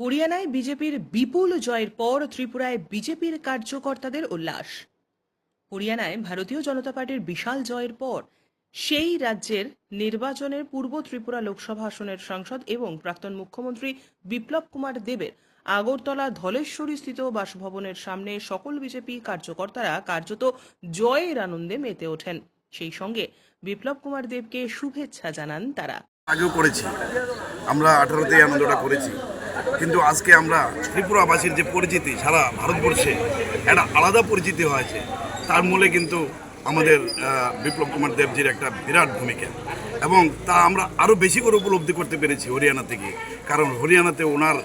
হরিয়ানায় বিজেপির বিপুল জয়ের পর ত্রিপুরায় বিজেপির কার্যকর্তাদের উল্লাস। হরিয়ানায় ভারতীয় জনতা পার্টির বিশাল জয়ের পর সেই রাজ্যের নির্বাচনের পূর্ব ত্রিপুরা লোকসভা আসনের সাংসদ এবং প্রাক্তন মুখ্যমন্ত্রী বিপ্লব কুমার দেবের আগরতলা ধলেশ্বরী স্থিত বাসভবনের সামনে সকল বিজেপি কার্যকর্তারা কার্যত জয়ের আনন্দে মেতে ওঠেন। সেই সঙ্গে বিপ্লব কুমার দেবকে শুভেচ্ছা জানান তারা। আগেও করেছি। আমরা আঠারোতে আনন্দটা করেছি। কিন্তু আজকে আমরা ত্রিপুরাবাসীর যে পরিচিতি সারা ভারতবর্ষে, একটা আলাদা পরিচিতি হয়েছে। তার মূলে কিন্তু আমাদের বিপ্লব কুমার দেবজির একটা বিরাট ভূমিকা। এবং তা আমরা আরও বেশি করে উপলব্ধি করতে পেরেছি হরিয়ানা থেকে। কারণ হরিয়ানাতে ওনার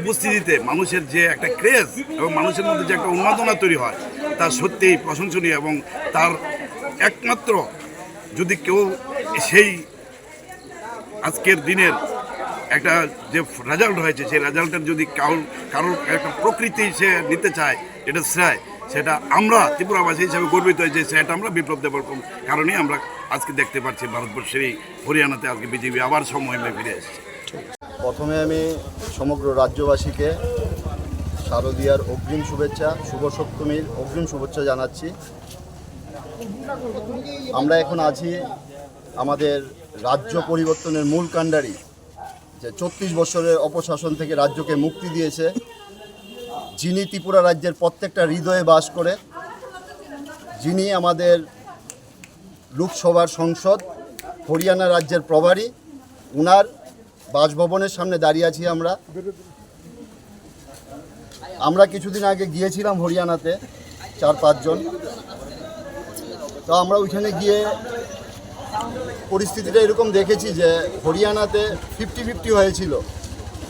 উপস্থিতিতে মানুষের যে একটা ক্রেজ এবং মানুষের মধ্যে যে একটা উন্মাদনা তৈরি হয়, তা সত্যিই প্রশংসনীয় এবং তার একমাত্র যদি কেউ সেই আজকের দিনের একটা যে রেজাল্ট হয়েছে, সেই রেজাল্টের যদি কারোর কারোর একটা প্রকৃতি সে নিতে চায়, এটা শ্রেয়। সেটা আমরা ত্রিপুরাবাসী হিসাবে গর্বিত হয়েছে, সেটা আমরা বিপ্লব দেবার কারণেই আমরা আজকে দেখতে পাচ্ছি ভারতবর্ষের এই হরিয়ানাতে আজকে বিজেপি আবার সময় ফিরে এসেছে। প্রথমে আমি সমগ্র রাজ্যবাসীকে শারদীয়ার অগ্রিম শুভেচ্ছা, শুভ সপ্তমীর, অগ্রিম শুভেচ্ছা জানাচ্ছি। আমরা এখন আছি আমাদের রাজ্য পরিবর্তনের মূল কাণ্ডারি যে ছত্রিশ বছরের অপশাসন থেকে রাজ্যকে মুক্তি দিয়েছে। যিনি ত্রিপুরা রাজ্যের প্রত্যেকটা হৃদয়ে বাস করে, যিনি আমাদের লোকসভার সংসদ, হরিয়ানা রাজ্যের প্রভারী, উনার বাসভবনের সামনে দাঁড়িয়ে আছি আমরা। আমরা কিছুদিন আগে গিয়েছিলাম হরিয়ানাতে, চার পাঁচজন। তো আমরা ওইখানে গিয়ে পরিস্থিতিটা এরকম দেখেছি যে হরিয়ানাতে ফিফটি ফিফটি হয়েছিল।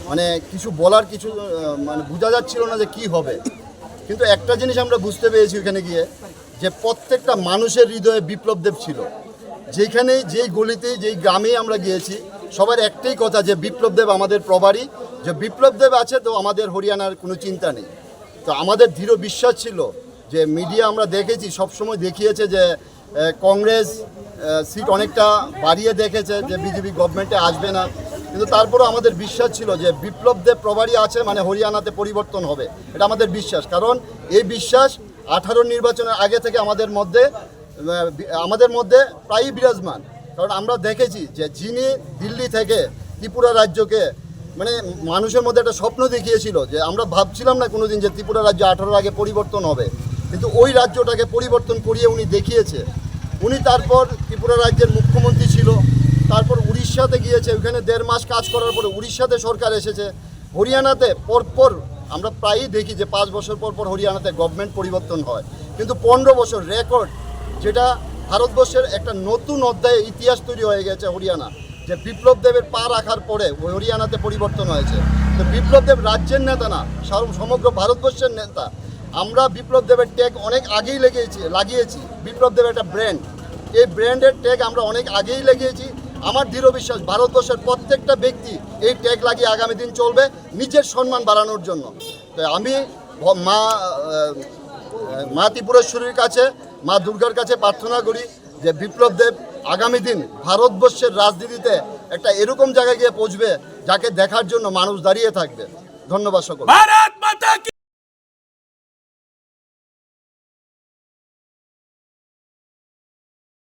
মানে কিছু বলার কিছু মানে বোঝা যাচ্ছিল না যে কি হবে। কিন্তু একটা জিনিস আমরা বুঝতে পেরেছি ওখানে গিয়ে, যে প্রত্যেকটা মানুষের হৃদয়ে বিপ্লব দেব ছিল। যেখানেই যেই গলিতে, যেই গ্রামে আমরা গিয়েছি, সবার একটাই কথা যে বিপ্লব দেব আমাদের প্রবারী যে বিপ্লব দেব আছে তো আমাদের হরিয়ানার কোনো চিন্তা নেই। তো আমাদের দৃঢ় বিশ্বাস ছিল যে মিডিয়া আমরা দেখেছি, সবসময় দেখিয়েছে যে কংগ্রেস সিট অনেকটা বাড়িয়ে দেখেছে যে বিজেপি গভর্নমেন্টে আসবে না। কিন্তু তারপরেও আমাদের বিশ্বাস ছিল যে বিপ্লব দেব প্রভারী আছে মানে হরিয়ানাতে পরিবর্তন হবে। এটা আমাদের বিশ্বাস। কারণ এই বিশ্বাস আঠারো নির্বাচনের আগে থেকে আমাদের মধ্যে আমাদের মধ্যে প্রায়ই বিরাজমান। কারণ আমরা দেখেছি যে যিনি দিল্লি থেকে ত্রিপুরা রাজ্যকে মানে মানুষের মধ্যে একটা স্বপ্ন দেখিয়েছিল যে আমরা ভাবছিলাম না কোনোদিন যে ত্রিপুরা রাজ্য আঠারোর আগে পরিবর্তন হবে। কিন্তু ওই রাজ্যটাকে পরিবর্তন করিয়ে উনি দেখিয়েছে। উনি তারপর ত্রিপুরা রাজ্যের মুখ্যমন্ত্রী ছিল। তারপর উড়িষ্যাতে গিয়েছে ওইখানে দেড় মাস কাজ করার পরে উড়িষ্যাতে সরকার এসেছে। হরিয়ানাতে পরপর আমরা প্রায়ই দেখি যে পাঁচ বছর পর পর হরিয়ানাতে গভর্নমেন্ট পরিবর্তন হয়। কিন্তু পনেরো বছর রেকর্ড যেটা ভারতবর্ষের একটা নতুন অধ্যায়ে ইতিহাস তৈরি হয়ে গেছে হরিয়ানা, যে বিপ্লব দেবের পা রাখার পরে হরিয়ানাতে পরিবর্তন হয়েছে। তো বিপ্লব দেব রাজ্যের নেতা না সমগ্র ভারতবর্ষের নেতা। আমরা বিপ্লব দেবের ট্যাগ অনেক আগেই লেগেছি লাগিয়েছি। বিপ্লব দেবের একটা ব্র্যান্ড এই ব্র্যান্ডের ট্যাগ আমরা অনেক আগেই লাগিয়েছি। আমার দৃঢ় বিশ্বাস, ভারতবর্ষের প্রত্যেকটা ব্যক্তি এই ট্যাগ লাগিয়ে আগামী দিন চলবে নিজের সম্মান বাড়ানোর জন্য। তো আমি মা মা ত্রিপুরেশ্বরীর কাছে, মা দুর্গার কাছে প্রার্থনা করি যে বিপ্লব দেব আগামী দিন ভারতবর্ষের রাজনীতিতে একটা এরকম জায়গায় গিয়ে পৌঁছবে যাকে দেখার জন্য মানুষ দাঁড়িয়ে থাকবে। ধন্যবাদ সকল